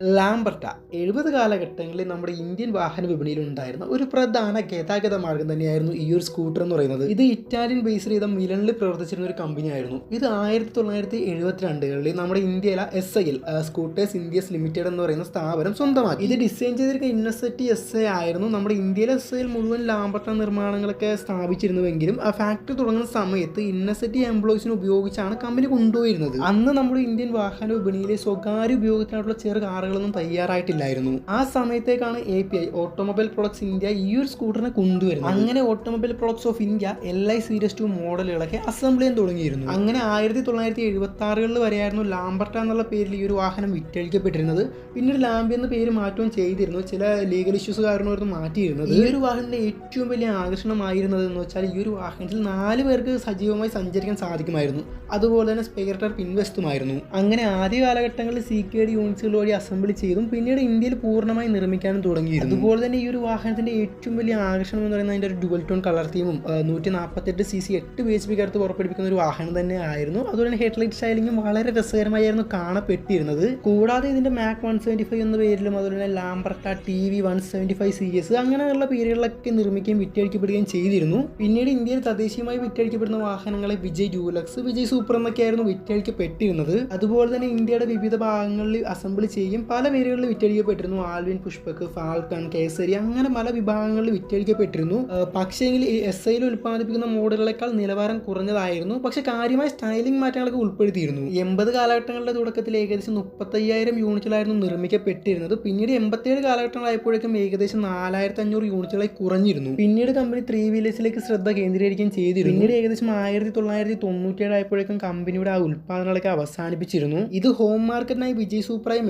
Lambretta എഴുപത് കാലഘട്ടങ്ങളിൽ നമ്മുടെ ഇന്ത്യൻ വാഹന വിപണിയിൽ ഉണ്ടായിരുന്ന ഒരു പ്രധാന ഗതാഗത മാർഗം തന്നെയായിരുന്നു ഈ ഒരു സ്കൂട്ടർ എന്ന് പറയുന്നത്. ഇത് ഇറ്റാലിയൻ ബേസ് ചെയ്ത മിലണിൽ പ്രവർത്തിച്ചിരുന്ന ഒരു കമ്പനിയായിരുന്നു ഇത് ആയിരത്തി തൊള്ളായിരത്തി എഴുപത്തിരണ്ടുകളിൽ നമ്മുടെ ഇന്ത്യയിലെ S I L scooters India's limited എന്ന് പറയുന്ന സ്ഥാപനം സ്വന്തമാക്കി. ഇത് ഡിസൈൻ ചെയ്തിരിക്കുന്ന ഇന്നസെറ്റി എസ് ഐ ആയിരുന്നു നമ്മുടെ ഇന്ത്യയിലെ എസ് ഐയിൽ മുഴുവൻ ലാംബർട്ട നിർമ്മാണങ്ങളൊക്കെ സ്ഥാപിച്ചിരുന്നുവെങ്കിലും ആ ഫാക്ടറി തുടങ്ങുന്ന സമയത്ത് ഇന്നസെറ്റി എംപ്ലോയീസിനെ ഉപയോഗിച്ചാണ് കമ്പനി കൊണ്ടുപോയിരുന്നത്. അന്ന് നമ്മുടെ ഇന്ത്യൻ വാഹന വിപണിയിലെ സ്വകാര്യ ഉപയോഗത്തിനായിട്ടുള്ള ചെറു കാറുകളൊന്നും തയ്യാറായിട്ടില്ലായിരുന്നു. ആ സമയത്തേക്കാണ് A P I automobile products India ഈ ഒരു സ്കൂട്ടറിനെ കൊണ്ടുവരുന്നത്. അങ്ങനെ automobile products of India L I series two മോഡലുകളൊക്കെ assemble ചെയ്യാൻ തുടങ്ങിയിരുന്നു. അങ്ങനെ ആയിരത്തി തൊള്ളായിരത്തി എഴുപത്തി ആറുകളിൽ വരെയായിരുന്നു ലാംബർട്ട എന്നുള്ള പേരിൽ ഈ ഒരു വാഹനം വിറ്റഴിക്കപ്പെട്ടിരുന്നത്. പിന്നീട് ലാംബി എന്ന പേര് മാറ്റുകയും ചെയ്തിരുന്നു. ചില ലീഗൽ ഇഷ്യൂസ് കാരണമായിരുന്നു മാറ്റിയിരുന്നത്. ഈ ഒരു വാഹനത്തിന്റെ ഏറ്റവും വലിയ ആകർഷണമായിരുന്നത് എന്ന് വെച്ചാൽ ഈ ഒരു വാഹനത്തിൽ നാല് പേർക്ക് സജീവമായി സഞ്ചരിക്കാൻ സാധിക്കുമായിരുന്നു. അതുപോലെ തന്നെ സ്പെയർ ടയർ പിൻവെസ്റ്റുമായിരുന്നു അങ്ങനെ ആദ്യ കാലഘട്ടങ്ങളിൽ സി കെ ഡി യൂണിറ്റ്സുകൾ വഴി അസംബിൾ ചെയ്തും പിന്നീട് ഇന്ത്യയിൽ പൂർണമായി നിർമ്മിക്കാനും തുടങ്ങിയിരുന്നു. അതുപോലെ തന്നെ ഈ ഒരു വാഹനത്തിന്റെ ഏറ്റവും വലിയ ആകർഷണം എന്ന് പറയുന്നത് അതിന്റെ ഒരു ഡുവൽ ടോൺ കളർ തീമും നൂറ്റി നാൽപ്പത്തെട്ട് സി സി എട്ട് ബി എച്ച് പി കടുത്ത് പുറപ്പെടുവിക്കുന്ന ഒരു വാഹനം തന്നെ ആയിരുന്നു. അതുപോലെ തന്നെ ഹെഡ്ലൈറ്റ് സ്റ്റൈലിംഗും വളരെ രസകരമായിരുന്നു കാണപ്പെട്ടിരുന്നത്. കൂടാതെ ഇതിന്റെ മാക് വൺ സെവന്റി ഫൈവ് എന്ന പേരിലും അതുപോലെ തന്നെ Lambretta T V one seventy five C S അങ്ങനെയുള്ള പേരുകളിലൊക്കെ നിർമ്മിക്കുകയും വിറ്റഴിക്കപ്പെടുകയും ചെയ്തിരുന്നു. പിന്നീട് ഇന്ത്യയിൽ തദ്ദേശീയമായി വിറ്റഴിക്കപ്പെടുന്ന വാഹനങ്ങളെ വിജയ് ഡ്യൂലക്സ് വിജയ് സൂപ്പർ എന്നൊക്കെയായിരുന്നു വിറ്റഴിക്കപ്പെട്ടിരുന്നത്. അതുപോലെ തന്നെ ഇന്ത്യയുടെ വിവിധ ഭാഗങ്ങളിൽ അസംബിൾ ചെയ്യും പല പേരുകളിൽ വിറ്റഴിക്കപ്പെട്ടിരുന്നു. ആൽവിൻ പുഷ്പക് ഫാൽക്കൺ കേസരി അങ്ങനെ പല വിഭാഗങ്ങളിൽ വിറ്റഴിക്കപ്പെട്ടിരുന്നു. പക്ഷേങ്കിൽ ഈ എസ് ഐയിൽ ഉൽപ്പാദിപ്പിക്കുന്ന മോഡലുകളെക്കാൾ നിലവാരം കുറഞ്ഞതായിരുന്നു. പക്ഷെ കാര്യമായ സ്റ്റൈലിംഗ് മാറ്റങ്ങളൊക്കെ ഉൾപ്പെടുത്തിയിരുന്നു. എൺപത് കാലഘട്ടങ്ങളുടെ തുടക്കത്തിൽ ഏകദേശം മുപ്പത്തയ്യായിരം യൂണിറ്റുകളായിരുന്നു നിർമ്മിക്കപ്പെട്ടിരുന്നത്. പിന്നീട് എൺപത്തിയേഴ് കാലഘട്ടങ്ങളായപ്പോഴേക്കും ഏകദേശം നാലായിരത്തി അഞ്ഞൂറ് യൂണിറ്റുകളായി കുറഞ്ഞിരുന്നു. പിന്നീട് കമ്പനി ത്രീ വീലേഴ്സിലേക്ക് ശ്രദ്ധ കേന്ദ്രീകരിക്കുകയും ചെയ്തിരുന്നു. പിന്നീട് ഏകദേശം ആയിരത്തി തൊള്ളായിരത്തി തൊണ്ണൂറ്റിയേഴ് ആയപ്പോഴേക്കും കമ്പനിയുടെ ആ ഉൽപ്പാദനങ്ങളൊക്കെ അവസാനിപ്പിച്ചിരുന്നു. ഇത് ഹോം മാർക്കറ്റിനായി വിജയ് സൂപ്പറായി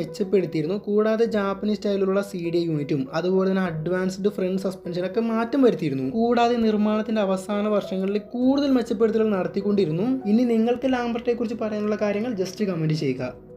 മെച്ചപ്പെടുത്തിയിരുന്നു കൂടാതെ ജാപ്പനീസ് സ്റ്റൈലിലുള്ള സി ഡി യൂണിറ്റും അതുപോലെ തന്നെ അഡ്വാൻസ്ഡ് ഫ്രണ്ട് സസ്പെൻഷൻ ഒക്കെ മാറ്റം വരുത്തിയിരുന്നു. കൂടാതെ നിർമ്മാണത്തിന്റെ അവസാന വർഷങ്ങളിൽ കൂടുതൽ മെച്ചപ്പെടുത്തലുകൾ നടത്തിക്കൊണ്ടിരുന്നു. ഇനി നിങ്ങൾക്ക് ലാംബർട്ടെ കുറിച്ച് പറയാനുള്ള കാര്യങ്ങൾ ജസ്റ്റ് കമന്റ് ചെയ്യുക.